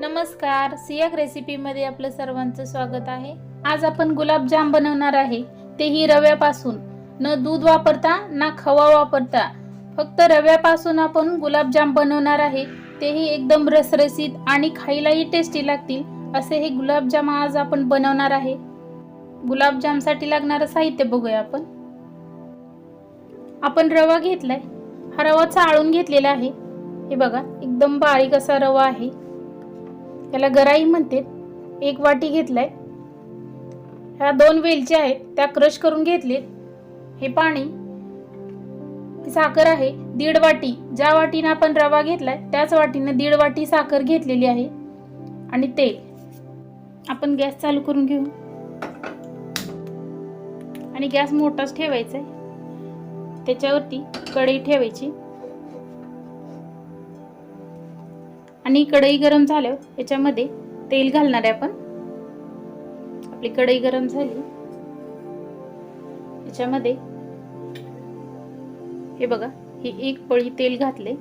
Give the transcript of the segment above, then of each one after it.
नमस्कार. सियाक रेसिपीमध्ये आपलं सर्वांचं स्वागत आहे. आज आपण गुलाबजाम बनवणार आहे. तेही रव्यापासून. न दूध वापरता ना खवा वापरता. फक्त रव्यापासून आपण गुलाबजाम बनवणार आहे. तेही एकदम रसरसीत आणि खायलाही टेस्टी लागतील असे हे गुलाबजाम आज आपण बनवणार आहे. गुलाबजामसाठी लागणारं साहित्य बघूया आपण. आपण रवा घेतलाय. हा रवा चाळून घेतलेला आहे. हे बघा एकदम बारीक असा रवा आहे. त्याला गराई म्हणते एक वाटी घेतलाय. ह्या दोन वेलच्या आहेत त्या क्रश करून घेतलेत. हे पाणी साखर आहे दीड वाटी. ज्या वाटीनं आपण रवा घेतलाय त्याच वाटीनं दीड वाटी साखर घेतलेली आहे. आणि तेल. आपण गॅस चालू करून घेऊ. आणि गॅस मोठाच ठेवायचा आहे त्याच्यावरती कढई ठेवायची. आणि कढई गरम झाल्यावर याच्यामध्ये तेल घालणार आहे आपण. आपली कढई गरम झाली. याच्यामध्ये हे बघा हे एक पळी तेल घातले.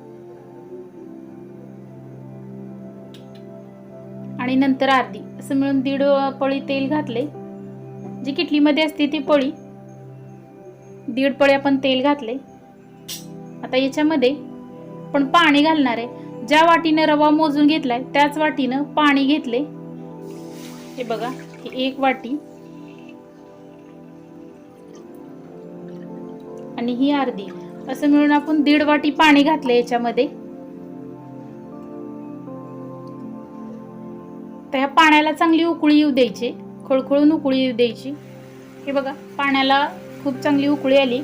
आणि नंतर अर्धी असं मिळून दीड पळी तेल घातले. जी किटलीमध्ये असते ती पळी. दीड पळी आपण तेल घातले. आता याच्यामध्ये पण पाणी घालणार आहे. ज्या वाटीनं रवा मोजून घेतलाय त्याच वाटीनं पाणी घेतले हे बघा हे एक वाटी. आणि ही अर्धी. असं मिळून आपण दीड वाटी पाणी घातलं याच्यामध्ये. तर ह्या पाण्याला चांगली उकळी येऊ द्यायची. खळखळून उकळी येऊ द्यायची. हे बघा पाण्याला खूप चांगली उकळी आली.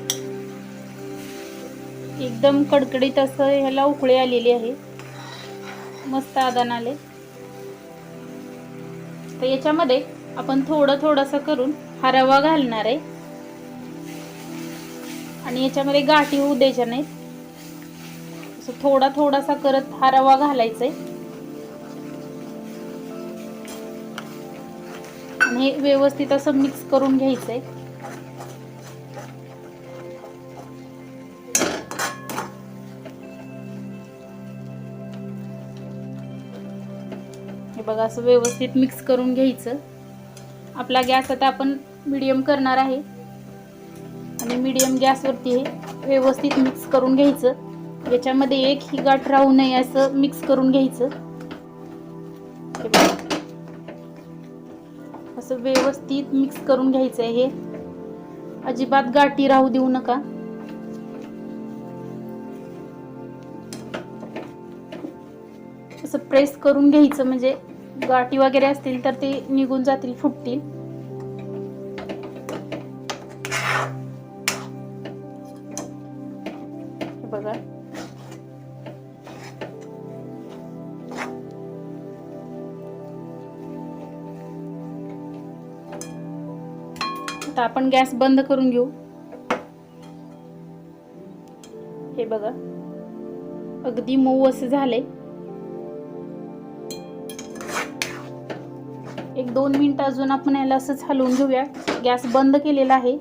एकदम कडकडीत असं ह्याला उकळी आलेली आहे. मस्त आदान आले. तर याच्यामध्ये आपण थोडं थोडंसं करून हा रवा घालणार आहे. आणि याच्यामध्ये गाठी होऊ द्यायच्या नाहीत. असं थोडा थोडासा करत हा रवा घालायचा आहे आणि हे व्यवस्थित असं मिक्स करून घ्यायचं आहे म्हणजे बघा असं व्यवस्थित मिक्स करून घ्यायचं. आपला गॅस आता आपण मिडियम करणार आहे. आणि मिडियम गॅसवरती हे व्यवस्थित मिक्स करून घ्यायचं. याच्यामध्ये एक ही गाठ राहू नये असं मिक्स करून घ्यायचं. असं व्यवस्थित मिक्स करून घ्यायचं आहे हे. अजिबात गाठी राहू देऊ नका. असं प्रेस करून घ्यायचं म्हणजे गाठी वगैरे असतील तर ते निघून जातील फुटतील. हे बघा. आता आपण गॅस बंद करून घेऊ. हे बघा. अगदी मऊ असे झाले. एक दोन मिनटं अजून आपण याला असंच हलवून घेऊया. गॅस बंद केलेला आहे.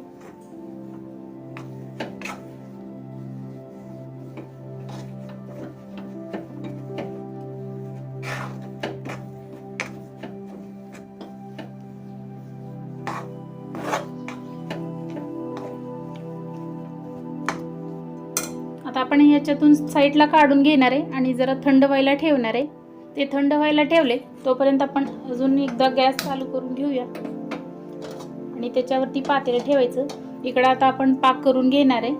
आता आपण ह्याच्यातून साईडला काढून घेणार आहे आणि जरा थंड व्हायला ठेवणार आहे. ते थंड व्हायला ठेवले तोपर्यंत आपण अजून एकदा गॅस चालू करून घेऊया. आणि त्याच्यावरती पातेलं ठेवायचं. इकडं आता आपण पाक करून घेणार आहे.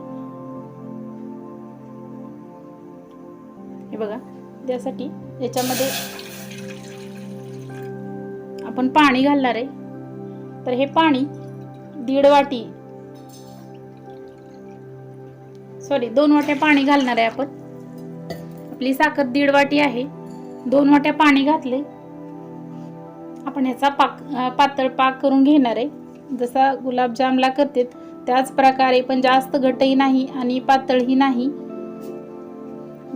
हे बघा त्यासाठी याच्यामध्ये आपण पाणी घालणार आहे. तर हे पाणी दीड वाटी सॉरी दोन वाट्या पाणी घालणार आहे आपण. आपली साखर दीड वाटी आहे. दोन वाट्या पाणी घातले आपण ह्याचा पाक पातळ पाक करून घेणार आहे. जसा गुलाबजामला करते त्याच प्रकारे पण जास्त घटही नाही आणि पातळही नाही.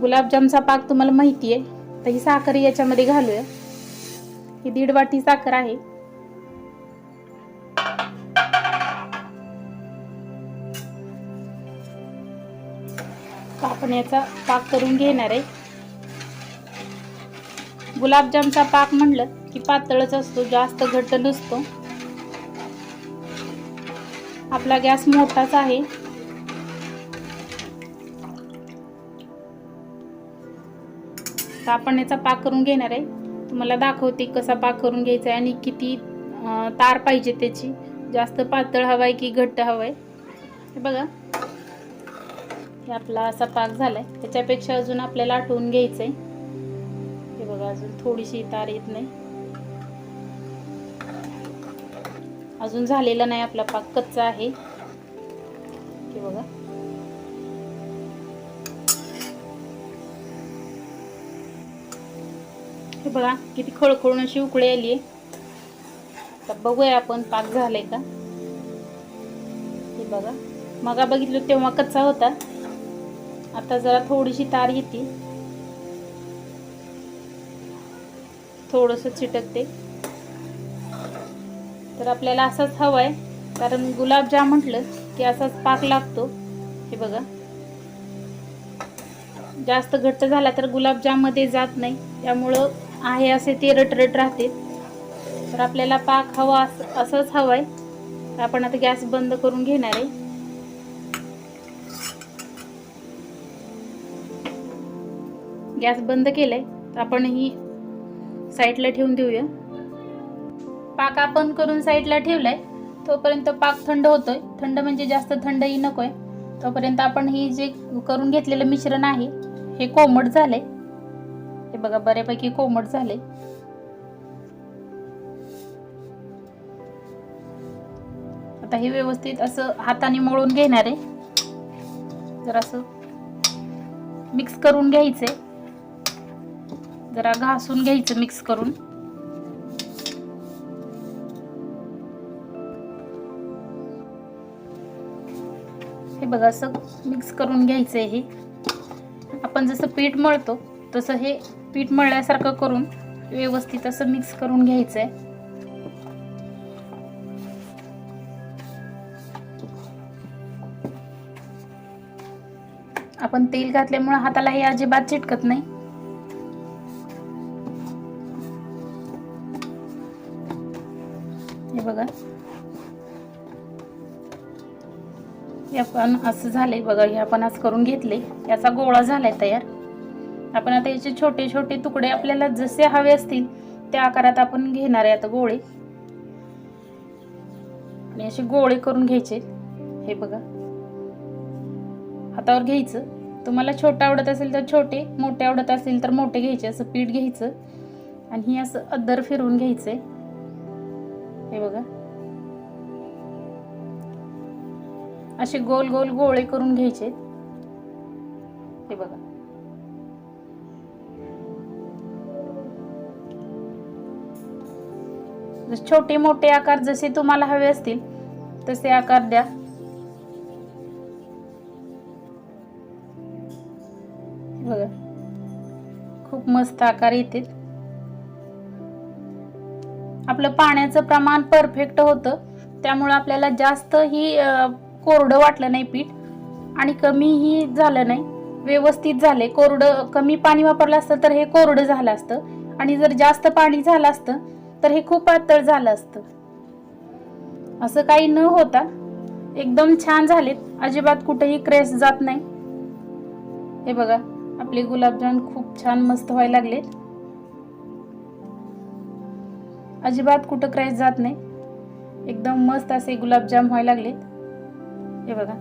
गुलाबजामचा पाक तुम्हाला माहिती आहे. तर ही साखर याच्यामध्ये घालूया. ही दीड वाटी साखर आहे. आपण याचा पाक करून घेणार आहे. गुलाबजामचा पाक म्हणलं की पातळच असतो जास्त घट्ट नसतो. आपला गॅस मोठाच आहे. तर आपण याचा पाक करून घेणार आहे. तुम्हाला दाखवते कसा पाक करून घ्यायचा आहे आणि किती तार पाहिजे त्याची. जास्त पातळ हवाय की घट्ट हवाय. हे बघा. हे आपला असा पाक झालाय. त्याच्यापेक्षा अजून आपल्याला आटवून घ्यायचं आहे अजून थोडीशी तार येत नाही. अजून झालेला नाही आपला पाक कच्चा आहे. हे बघा. हे बघा किती खळखळून अशी उकळी आली आहे तर बघूया आपण पाक झालाय का. हे बघा. मगा बघितलं तेव्हा कच्चा होता. आता जरा थोडीशी तार येते. थोडंसं चिटकते. तर आपल्याला असंच आहे कारण गुलाबजाम म्हटलं की असाच पाक लागतो. हे बघा. जास्त घट्ट झाला तर गुलाबजाममध्ये जात नाही. त्यामुळं आहे असे ते रटरट राहते. तर आपल्याला पाक हवा अस- असंच हवाय. आपण आता गॅस बंद करून घेणार आहे. गॅस बंद केलाय तर आपण ही साईडला ठेवून देऊया. पाक आपण करून साईडला ठेवलाय. तोपर्यंत पाक थंड होतोय. थंड म्हणजे जास्त थंडही नकोय. तोपर्यंत आपण ही जे करून घेतलेलं मिश्रण आहे हे कोमट झालंय. हे बघा बऱ्यापैकी कोमट झाले आता हे व्यवस्थित असं हाताने मळून घेणार आहे. जर असं मिक्स करून घ्यायचंय जरा घासून घ्यायचं मिक्स करून. हे बघा असं मिक्स करून घ्यायचं हे. आपण जसं पीठ मळतो तसं हे पीठ मळल्यासारखं करून व्यवस्थित असं मिक्स करून घ्यायचंय. आपण तेल घातल्यामुळं हाताला हे अजिबात चिटकत नाही. बघा. हे आपण असं झालंय बघा हे आपण असं करून घेतले याचा गोळा झालाय तयार. आपण आता याचे छोटे छोटे तुकडे आपल्याला जसे हवे असतील त्या आकारात आपण घेणार आहे आता गोळे. आणि असे गोळे करून घ्यायचे. हे बघा. हातावर घ्यायचं. तुम्हाला छोटं आवडत असेल तर छोटे मोठे आवडत असेल तर मोठे घ्यायचे असं पीठ घ्यायचं. आणि हे असं अद्दर फिरवून आहे हे बघा. असे गोल गोल गोळे करून घ्यायचे. हे बघा. छोटे मोठे आकार जसे तुम्हाला हवे असतील तसे आकार द्या. हे बघा. खूप मस्त आकार येतील. आपलं पाण्याचं प्रमाण परफेक्ट होतं. त्यामुळं आपल्याला जास्त ही कोरडं वाटलं नाही पीठ. आणि कमीही झालं नाही. व्यवस्थित झाले. कोरडं कमी पाणी वापरलं असतं तर हे कोरडं झालं असतं. आणि जर जास्त पाणी झालं असतं तर हे खूप पातळ झालं असतं. असं काही न होता एकदम छान झालेत. अजिबात कुठेही क्रेस जात नाही. हे बघा आपले गुलाबजाम खूप छान मस्त व्हायला लागलेत. अजिबात कुठं क्रेस जात नाही. एकदम मस्त असे गुलाबजाम व्हायला लागलेत. हे बघा.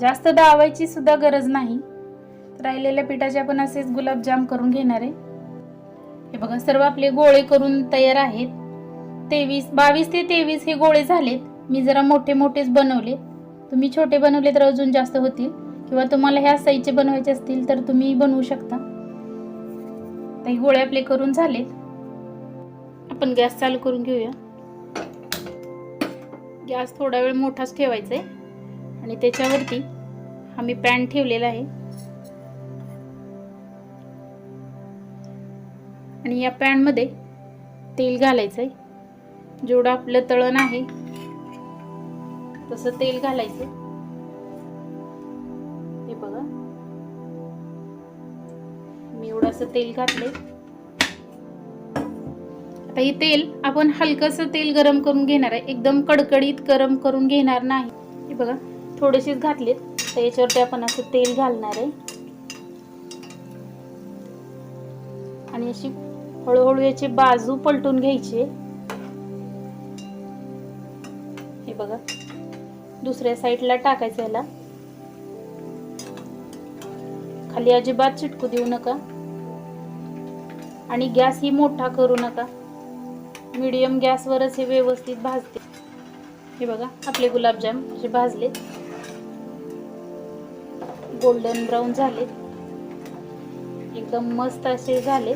जास्त दावायची सुद्धा गरज नाही. राहिलेल्या पिठाचे आपण असेच गुलाबजाम करून घेणार आहे. हे बघा सर्व आपले गोळे करून तयार आहेत. तेवीस बावीस ते तेवीस हे गोळे झालेत. मी जरा मोठे मोठेच बनवले तुम्ही छोटे बनवले तर अजून जास्त होतील. किंवा तुम्हाला ह्या साईजचे बनवायचे असतील तर तुम्ही बनवू शकता. तर हे गोळे आपले करून झालेत. आपण गॅस चालू करून घेऊया. गॅस थोडा वेळ मोठाच ठेवायचा आहे आणि त्याच्यावरती आम्ही पॅन ठेवलेला आहे. आणि या पॅनमध्ये तेल घालायचं आहे जेवढं आपलं तळण आहे तसं तेल घालायचं हे बघा. मी एवढं असं तेल घातले आता हे तेल आपण हलकंसं तेल गरम करून घेणार आहे. एकदम कडकडीत गरम करून घेणार नाही. हे बघा थोडेसेच घातलेत. तर याच्यावरती आपण असं तेल घालणार आहे. आणि अशी हळूहळू याची बाजू पलटून घ्यायची. हे बघा दुसऱ्या साईडला टाकायचं याला. खाली अजिबात चिटकू देऊ नका. आणि गॅस ही मोठा करू नका. मीडियम गॅसवरच हे व्यवस्थित भाजते. हे बघा आपले गुलाबजाम असे भाजले. गोल्डन ब्राऊन झाले एकदम मस्त असे झाले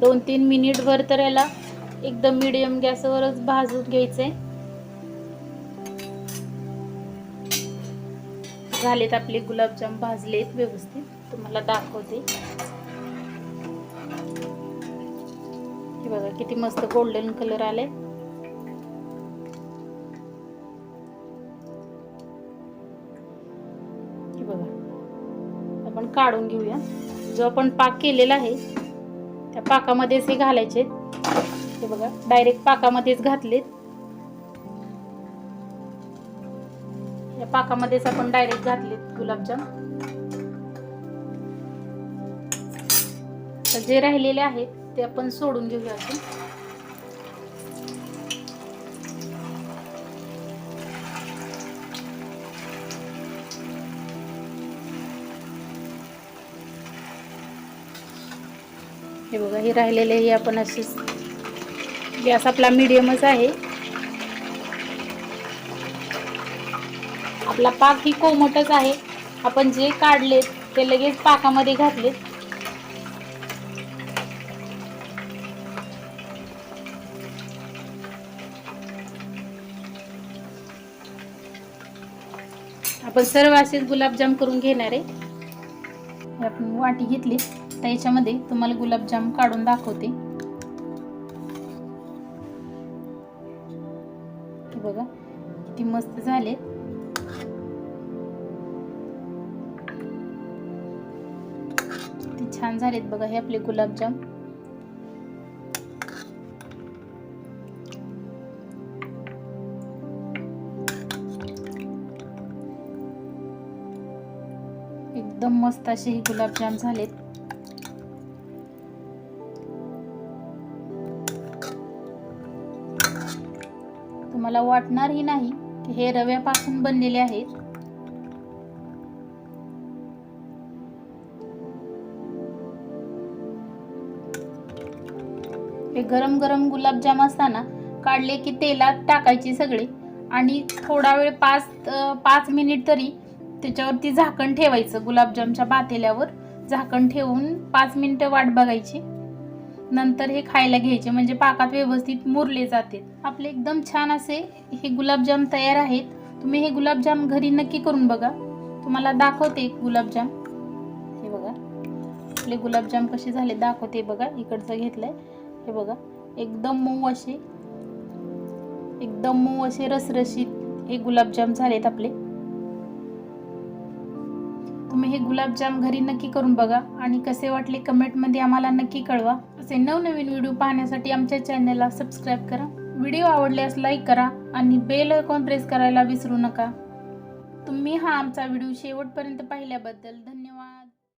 दोन तीन मिनिटभर तर याला एकदम मीडियम गॅसवरच भाजून घ्यायचंय. झालेत आपले गुलाबजाम भाजलेत व्यवस्थित. तुम्हाला दाखवते. बघा किती मस्त गोल्डन कलर आले. बघा आपण काढून घेऊया. जो आपण पाक केलेला आहे त्या पाकामध्येच हे घालायचे. हे बघा डायरेक्ट पाकामध्येच घातलेत. या पाकामध्येच आपण डायरेक्ट घातलेत गुलाबजाम. तर जे राहिलेले आहेत ते आपण सोडून घेऊया अजून. हे बघा हे राहिलेले हे आपण असेच गॅस आपला मीडियमच आहे. आपला पाक ही कोमटच आहे. आपण जे काढलेत ते लगेच पाकामध्ये घातलेत. आपण सर्व असेच गुलाबजाम करून घेणार आहे. आपण वाटी घेतली. तर याच्यामध्ये तुम्हाला गुलाबजाम काढून दाखवते. बघा किती मस्त झाले. किती छान झालेत बघा हे आपले गुलाबजाम. एकदम मस्त असे हे गुलाबजाम झालेत. तुम्हाला वाटणारही नाही की हे रव्यापासून बनलेले आहेत. हे गरम गरम गुलाबजाम असताना काढले की तेलात टाकायचे सगळे आणि थोडा वेळ पाच पाच मिनिट तरी त्याच्यावरती झाकण ठेवायचं गुलाबजामच्या पातेल्यावर झाकण ठेवून पाच मिनिटं वाट बघायची. नंतर हे खायला घ्यायचे म्हणजे पाकात व्यवस्थित मुरले जाते. आपले एकदम छान असे हे गुलाबजाम तयार आहेत. तुम्ही हे गुलाबजाम घरी नक्की करून बघा. तुम्हाला दाखवते गुलाबजाम. हे बघा. आपले गुलाबजाम कसे झाले दाखवते बघा. इकडचं घेतलंय. हे बघा. एकदम मऊ असे. एकदम मऊ असे रसरशीत हे गुलाबजाम झालेत आपले. तुम्ही हे गुलाबजाम घरी नक्की करून बघा आणि कसे वाटले कमेंटमध्ये आम्हाला नक्की कळवा. असे नवनवीन व्हिडिओ पाहण्यासाठी आमच्या चॅनलला सबस्क्राईब करा. व्हिडिओ आवडल्यास लाईक करा आणि बेल आयकॉन प्रेस करायला विसरू नका. तुम्ही हा आमचा व्हिडिओ शेवटपर्यंत पाहिल्याबद्दल